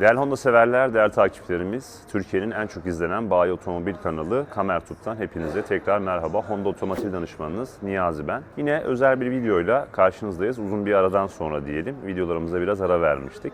Değerli Honda severler, değerli takipçilerimiz, Türkiye'nin en çok izlenen bayi otomobil kanalı Kamertut'tan hepinize tekrar merhaba. Honda Otomotiv Danışmanınız Niyazi ben. Yine özel bir videoyla karşınızdayız. Uzun bir aradan sonra diyelim. Videolarımıza biraz ara vermiştik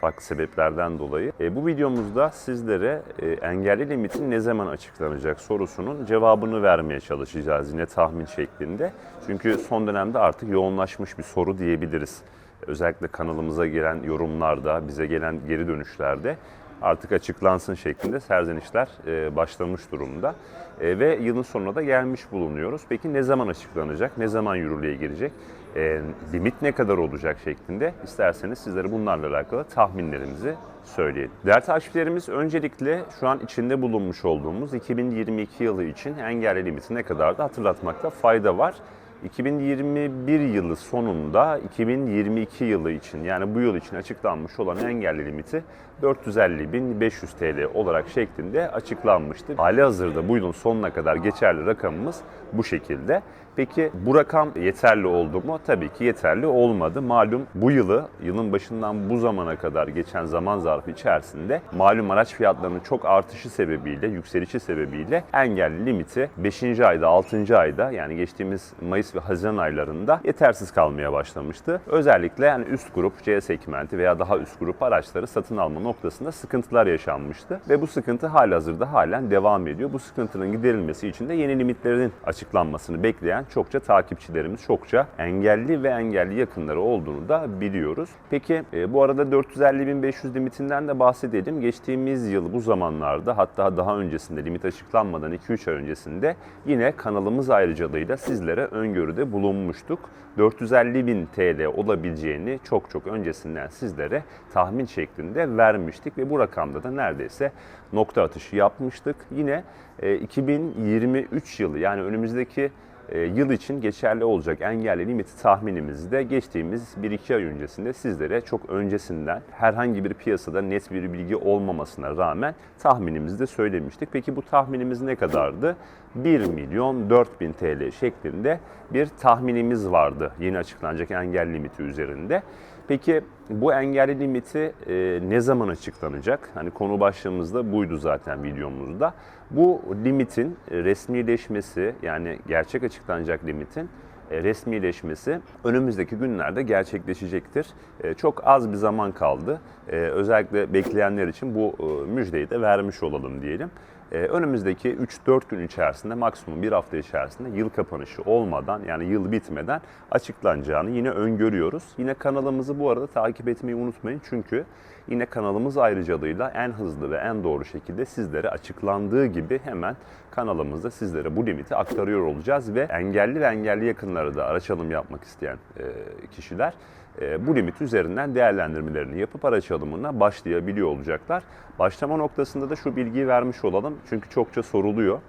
farklı sebeplerden dolayı. E, bu videomuzda sizlere e, engelli limitin ne zaman açıklanacak sorusunun cevabını vermeye çalışacağız yine tahmin şeklinde. Çünkü son dönemde artık yoğunlaşmış bir soru diyebiliriz. Özellikle kanalımıza gelen yorumlarda, bize gelen geri dönüşlerde artık açıklansın şeklinde serzenişler e, başlamış durumda. E, ve yılın sonuna da gelmiş bulunuyoruz. Peki ne zaman açıklanacak, ne zaman yürürlüğe girecek, e, limit ne kadar olacak şeklinde isterseniz sizlere bunlarla alakalı tahminlerimizi söyleyelim. Değerli takipçilerimiz öncelikle şu an içinde bulunmuş olduğumuz 2022 yılı için engelli limiti ne kadar da hatırlatmakta fayda var. 2021 yılı sonunda 2022 yılı için yani bu yıl için açıklanmış olan engelli limiti 450.500 TL olarak şeklinde açıklanmıştı. Hali hazırda bu yılın sonuna kadar geçerli rakamımız bu şekilde. Peki bu rakam yeterli oldu mu? Tabii ki yeterli olmadı. Malum bu yılı yılın başından bu zamana kadar geçen zaman zarfı içerisinde malum araç fiyatlarının çok artışı sebebiyle, yükselişi sebebiyle engelli limiti 5. ayda, 6. ayda yani geçtiğimiz Mayıs ve Haziran aylarında yetersiz kalmaya başlamıştı. Özellikle yani üst grup C segmenti veya daha üst grup araçları satın alma noktasında sıkıntılar yaşanmıştı ve bu sıkıntı halihazırda halen devam ediyor. Bu sıkıntının giderilmesi için de yeni limitlerin açıklanmasını bekleyen çokça takipçilerimiz, çokça engelli ve engelli yakınları olduğunu da biliyoruz. Peki e, bu arada 450.500 limitinden de bahsedelim. Geçtiğimiz yıl bu zamanlarda hatta daha öncesinde limit açıklanmadan 2-3 ay öncesinde yine kanalımız ayrıcalığıyla sizlere öngörüde bulunmuştuk. 450.000 TL olabileceğini çok çok öncesinden sizlere tahmin şeklinde vermiştik ve bu rakamda da neredeyse nokta atışı yapmıştık. Yine e, 2023 yılı yani önümüzdeki e, yıl için geçerli olacak engelli limiti tahminimizi de geçtiğimiz 1-2 ay öncesinde sizlere çok öncesinden herhangi bir piyasada net bir bilgi olmamasına rağmen tahminimizi de söylemiştik. Peki bu tahminimiz ne kadardı? 1 milyon 4 bin TL şeklinde bir tahminimiz vardı yeni açıklanacak engelli limiti üzerinde. Peki bu engelli limiti e, ne zaman açıklanacak? Hani konu başlığımızda buydu zaten videomuzda. Bu limitin resmileşmesi yani gerçek açıklanacak limitin e, resmileşmesi önümüzdeki günlerde gerçekleşecektir. E, Çok az bir zaman kaldı. E, Özellikle bekleyenler için bu e, müjdeyi de vermiş olalım diyelim. E, Önümüzdeki 3-4 gün içerisinde maksimum bir hafta içerisinde yıl kapanışı olmadan yani yıl bitmeden açıklanacağını yine öngörüyoruz. Yine kanalımızı bu arada takip etmeyi unutmayın çünkü yine kanalımız ayrıcalığıyla en hızlı ve en doğru şekilde sizlere açıklandığı gibi hemen kanalımızda sizlere bu limiti aktarıyor olacağız ve engelli ve engelli yakınları da araç alım yapmak isteyen e, kişiler bu limit üzerinden değerlendirmelerini yapıp araç alımına başlayabiliyor olacaklar. Başlama noktasında da şu bilgiyi vermiş olalım çünkü çokça soruluyor.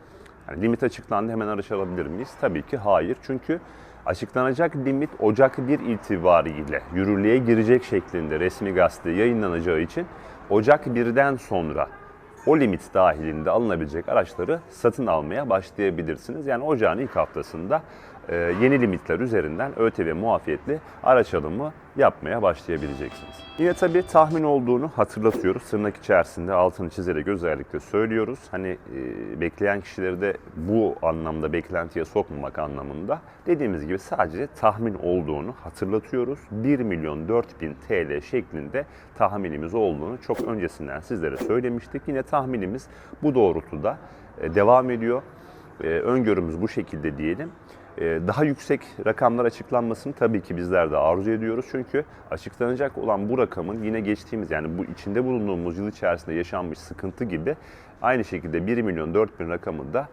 Yani limit açıklandı hemen araç alabilir miyiz? Tabii ki hayır. Çünkü açıklanacak limit Ocak 1 itibariyle yürürlüğe girecek şeklinde resmi gazete yayınlanacağı için Ocak 1'den sonra o limit dahilinde alınabilecek araçları satın almaya başlayabilirsiniz. Yani ocağın ilk haftasında e, yeni limitler üzerinden ÖTV muafiyetli araç alımı yapmaya başlayabileceksiniz. Yine tabii tahmin olduğunu hatırlatıyoruz. Tırnak içerisinde altını çizerek özellikle söylüyoruz. Hani e, bekleyen kişileri de bu anlamda beklentiye sokmamak anlamında dediğimiz gibi sadece tahmin olduğunu hatırlatıyoruz. 1 milyon 4 bin TL şeklinde tahminimiz olduğunu çok öncesinden sizlere söylemiştik. Yine tahminimiz bu doğrultuda e, devam ediyor. E, öngörümüz bu şekilde diyelim. E, Daha yüksek rakamlar açıklanmasını tabii ki bizler de arzu ediyoruz. Çünkü açıklanacak olan bu rakamın yine geçtiğimiz yani bu içinde bulunduğumuz yıl içerisinde yaşanmış sıkıntı gibi aynı şekilde 1 milyon 4 bin rakamı da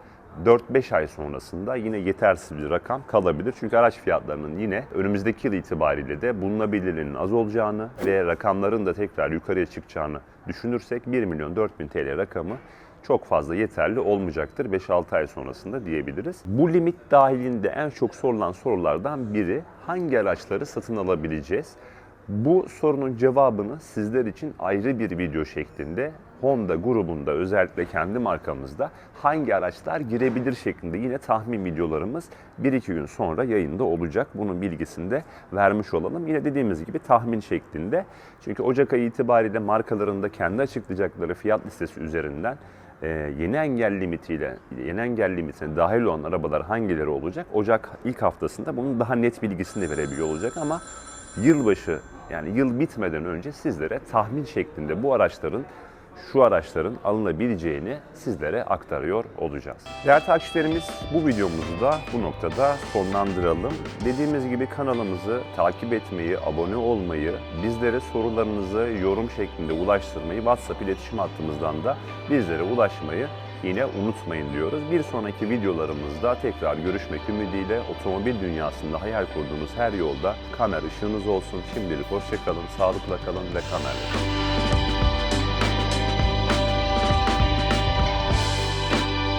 4-5 ay sonrasında yine yetersiz bir rakam kalabilir. Çünkü araç fiyatlarının yine önümüzdeki yıl itibariyle de bulunabilirliğinin az olacağını ve rakamların da tekrar yukarıya çıkacağını düşünürsek 1 milyon 4 bin TL rakamı çok fazla yeterli olmayacaktır 5-6 ay sonrasında diyebiliriz. Bu limit dahilinde en çok sorulan sorulardan biri hangi araçları satın alabileceğiz? Bu sorunun cevabını sizler için ayrı bir video şeklinde Honda grubunda özellikle kendi markamızda hangi araçlar girebilir şeklinde yine tahmin videolarımız 1-2 gün sonra yayında olacak. Bunun bilgisini de vermiş olalım. Yine dediğimiz gibi tahmin şeklinde. Çünkü Ocak ayı itibariyle markalarında kendi açıklayacakları fiyat listesi üzerinden e, yeni engel limitiyle yeni engel limitine dahil olan arabalar hangileri olacak? Ocak ilk haftasında bunun daha net bilgisini de verebiliyor olacak ama yılbaşı yani yıl bitmeden önce sizlere tahmin şeklinde bu araçların şu araçların alınabileceğini sizlere aktarıyor olacağız. Değerli takipçilerimiz bu videomuzu da bu noktada sonlandıralım. Dediğimiz gibi kanalımızı takip etmeyi, abone olmayı, bizlere sorularınızı yorum şeklinde ulaştırmayı, WhatsApp iletişim hattımızdan da bizlere ulaşmayı yine unutmayın diyoruz. Bir sonraki videolarımızda tekrar görüşmek ümidiyle otomobil dünyasında hayal kurduğunuz her yolda kamer ışığınız olsun. Şimdilik hoşçakalın, sağlıkla kalın ve kamerle kalın.